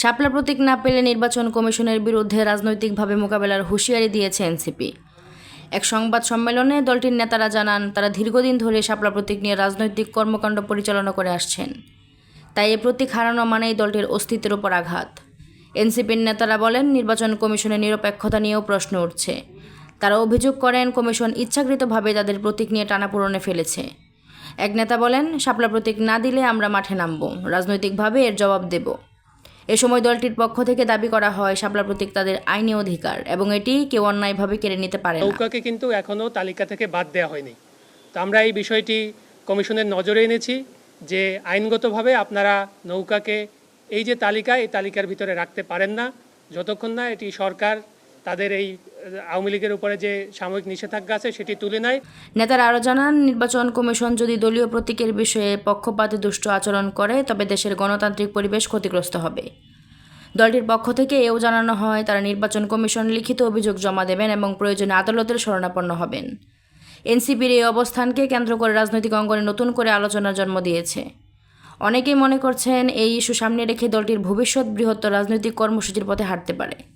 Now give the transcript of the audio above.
শাপলা প্রতীক না পেলে নির্বাচন কমিশনের বিরুদ্ধে রাজনৈতিকভাবে মোকাবেলার হুঁশিয়ারি দিয়েছে এনসিপি। এক সংবাদ সম্মেলনে দলটির নেতারা জানান, তারা দীর্ঘদিন ধরে শাপলা প্রতীক নিয়ে রাজনৈতিক কর্মকাণ্ড পরিচালনা করে আসছেন। তাই এ প্রতীক হারানো মানেই দলটির অস্তিত্বের ওপর আঘাত। এনসিপির নেতারা বলেন, নির্বাচন কমিশনের নিরপেক্ষতা নিয়েও প্রশ্ন উঠছে। তারা অভিযোগ করেন, কমিশন ইচ্ছাকৃতভাবে তাদের প্রতীক নিয়ে টানাপোড়নে ফেলেছে। এক নেতা বলেন, শাপলা প্রতীক না দিলে আমরা মাঠে নামব। রাজনৈতিকভাবে এর জবাব দেব। এ সময় দলটির পক্ষ থেকে দাবি করা হয়, শাপলা প্রতীক তাদের আইনি অধিকার এবং এটি কেউ অন্যায়ভাবে কেড়ে নিতে পারে নৌকাকে কিন্তু এখনও তালিকা থেকে বাদ দেওয়া হয়নি। তো আমরা এই বিষয়টি কমিশনের নজরে এনেছি যে আইনগতভাবে আপনারা নৌকাকে এই যে তালিকা, এই তালিকার ভিতরে রাখতে পারেন না। যতক্ষণ না এটি সরকার তাদের এই আওয়ামী লীগের উপরে যে সাময়িক নিষেধাজ্ঞা আছে সেটি তুলে নেয়। নেতারা আরও জানান, নির্বাচন কমিশন যদি দলীয় প্রতীকের বিষয়ে পক্ষপাতে দুষ্ট আচরণ করে, তবে দেশের গণতান্ত্রিক পরিবেশ ক্ষতিগ্রস্ত হবে। দলটির পক্ষ থেকে এও জানানো হয়, তারা নির্বাচন কমিশন লিখিত অভিযোগ জমা দেবেন এবং প্রয়োজনে আদালতের শরণাপন্ন হবেন। এনসিপির এই অবস্থানকে কেন্দ্র করে রাজনৈতিক অঙ্গনে নতুন করে আলোচনার জন্ম দিয়েছে। অনেকেই মনে করছেন, এই ইস্যু সামনে রেখে দলটির ভবিষ্যৎ বৃহত্তর রাজনৈতিক কর্মসূচির পথে হাঁটতে পারে।